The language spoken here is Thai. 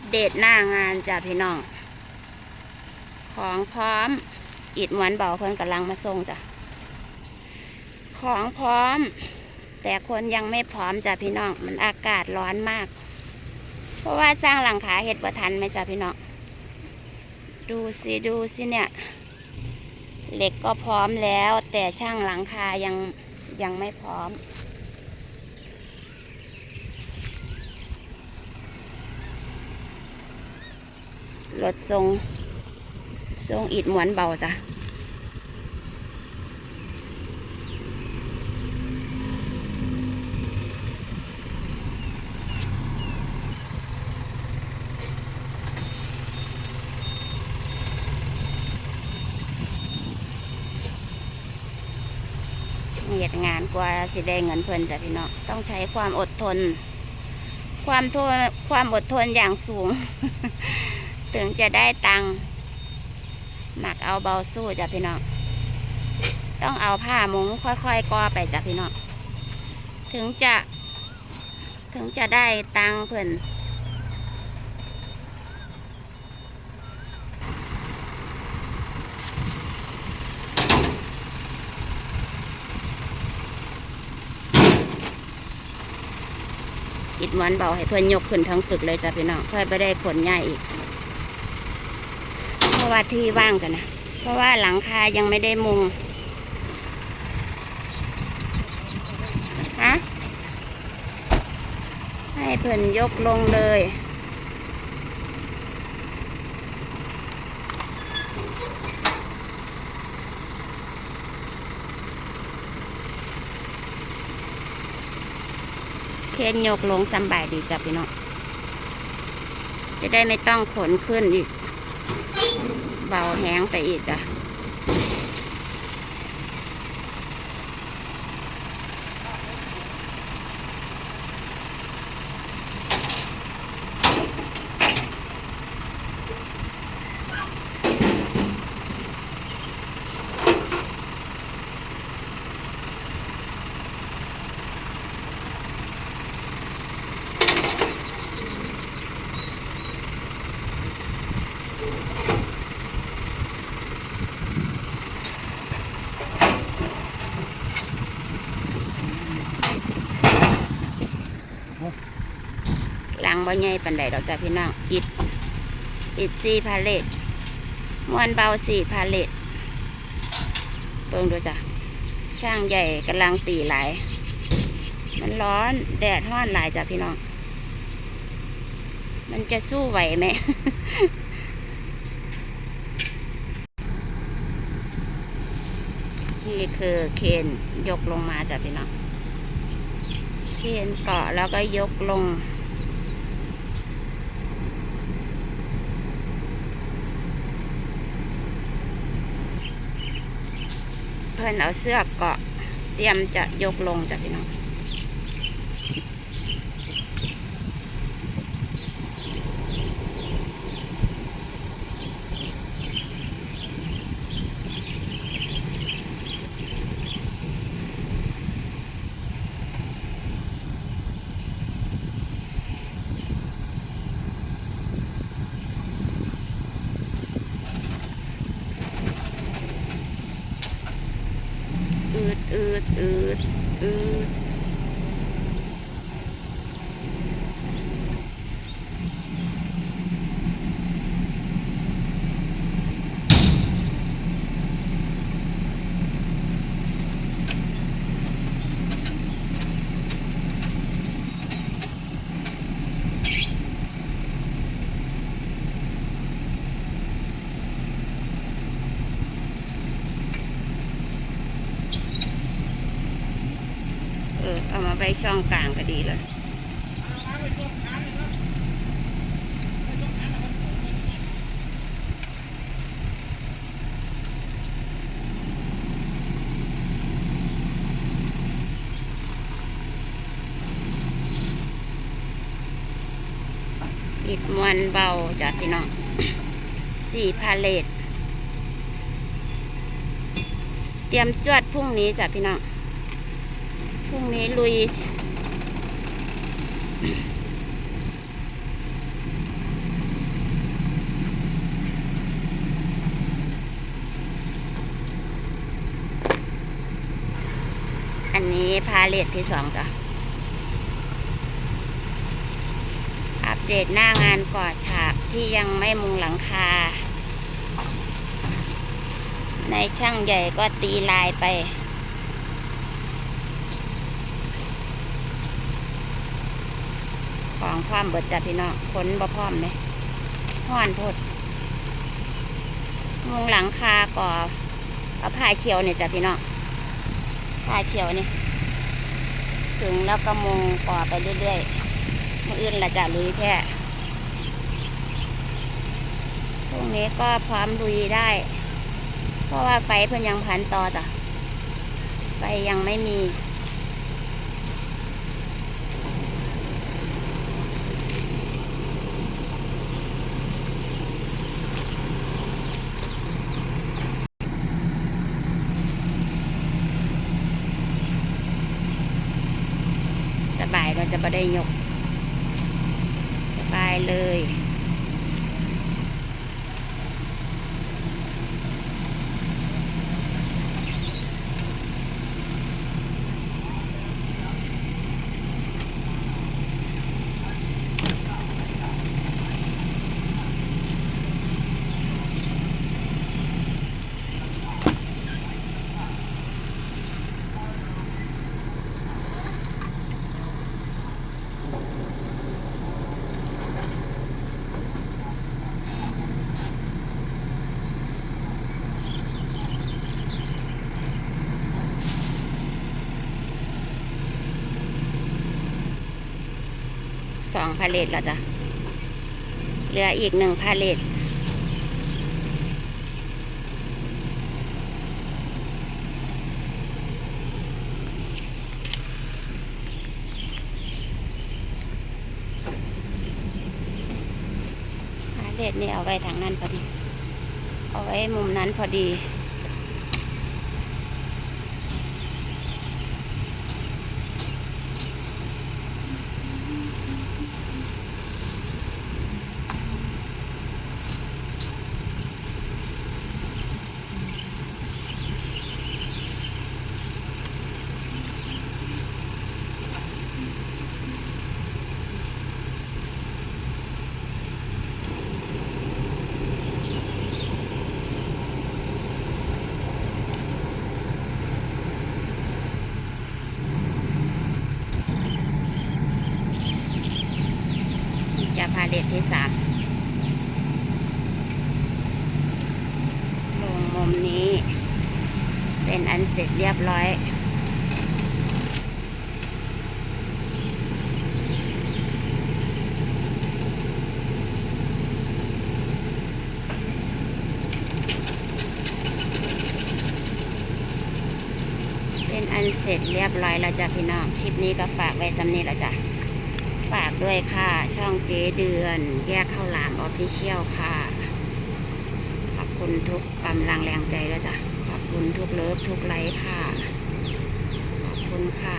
อัปเดตหน้างานจ้ะพี่น้อง ของพร้อมอิดหมวนเบาเพิ่นกำลังมาส่งจ้ะของพร้อม แต่คนยังไม่พร้อมจ้ะพี่น้องมันอากาศร้อนมาก เพราะว่าสร้างหลังคาเห็ดบ่ทันไหมจ้ะพี่น้องดูสิดูสิเนี่ย เหล็กก็พร้อมแล้ว แต่ช่างหลังคายังยังไม่พร้อม รถทรงทรงอิดหมวนเบาจ้ะเหตุงานกว่าสิได้เงินเพิ่นจ้ะพี่น้องต้องใช้ความอดทน ความทนความอดทนอย่างสูง ถึงจะได้ตังค์หนักเอาเบาสู้จ้ะพี่น้อง ต้องเอาผ้ามุงค่อยๆก่อไปจ้ะพี่น้อง ถึงจะ ถึงจะได้ตังค์เพิ่นอิดหมอนเบาให้เพื่อนยกขึ้นทั้งตึกเลยจ้ะพี่น้องค่อยไปได้ขนใหญ่อีก ว่าที่ว่างกันนะ เพราะว่าหลังคายังไม่ได้มุงฮะให้เพิ่นยกลงเลยเคนยกลงสำบายดีจ้ะพี่น้อง จะได้ไม่ต้องขนขึ้นอีก เบาแห้งไปอีกจ้ะห ลังบ่ใหญ่ปันใดดอกจ้ะพี่น้องอิดอิดสี่พาเลตมวนเบาสี่พาเลตเบิ่งดูจ้ะช่างใหญ่กำลังตีหลาย มันร้อนแดดห้อนหลายจ้ะพี่น้อง มันจะสู้ไหวไหมนี่คือเคนยกลงมาจ้ะพี่น้องเคนเกาะแล้วก็ยกลง เพื่อนเอาเสื้อเกาะ เตรียมจะยกลงจ้ะพี่น้อง อืดอืดอืด อืดเออเอามาไว้ช่องกลางก็ดีเลยอิดมวนเบาจ้ะพี่น้องสี่พาเลตเตรียมจวดพรุ่งนี้จ้ะพี่น้อง พรุ่งนี้ลุย อันนี้พาเลทที่สองจ้ะ อัปเดตหน้างานก่อฉากที่ยังไม่มุงหลังคา ในช่างใหญ่ก็ตีลายไป ของความเบิดจ้ะพี่น้องขนบ่พร้อมเลยห้อนพดมุงหลังคาก่อเอาผ้าเขียวเนี่ยจ้ะพี่น้องผ้าเขียวนี่ถึงแล้วก็มุงก่อไปเรื่อยๆมืออื่นละจ้ะลุยแค่พรุ่งนี้ก็พร้อมลุยได้ เพราะว่าไฟเพิ่นยังพันต่อจ้ะไฟยังไม่มี สบายเรา จะไม่ได้ยก สบายเลย สองพาเลทแล้วจ้ะเหลืออีกหนึ่งพาเลทพาเลทนี่เอาไว้ทางนั้นพอดี เอาไว้มุมนั้นพอดี จะพา เลทที่สามลงมุมนี้ เป็นอันเสร็จเรียบร้อย เป็นอันเสร็จเรียบร้อยแล้วจ้ะพี่น้อง คลิปนี้ก็ฝากไว้สำนี้แล้วจ้ะ ฝากด้วยค่ะ ช่องเจ๊เดือน แยกข้าวหลามออฟฟิเชียลค่ะ ขอบคุณทุกกำลังแรงใจแล้วจ้ะ ขอบคุณทุกเลิฟทุกไลค์ค่ะ ขอบคุณค่ะ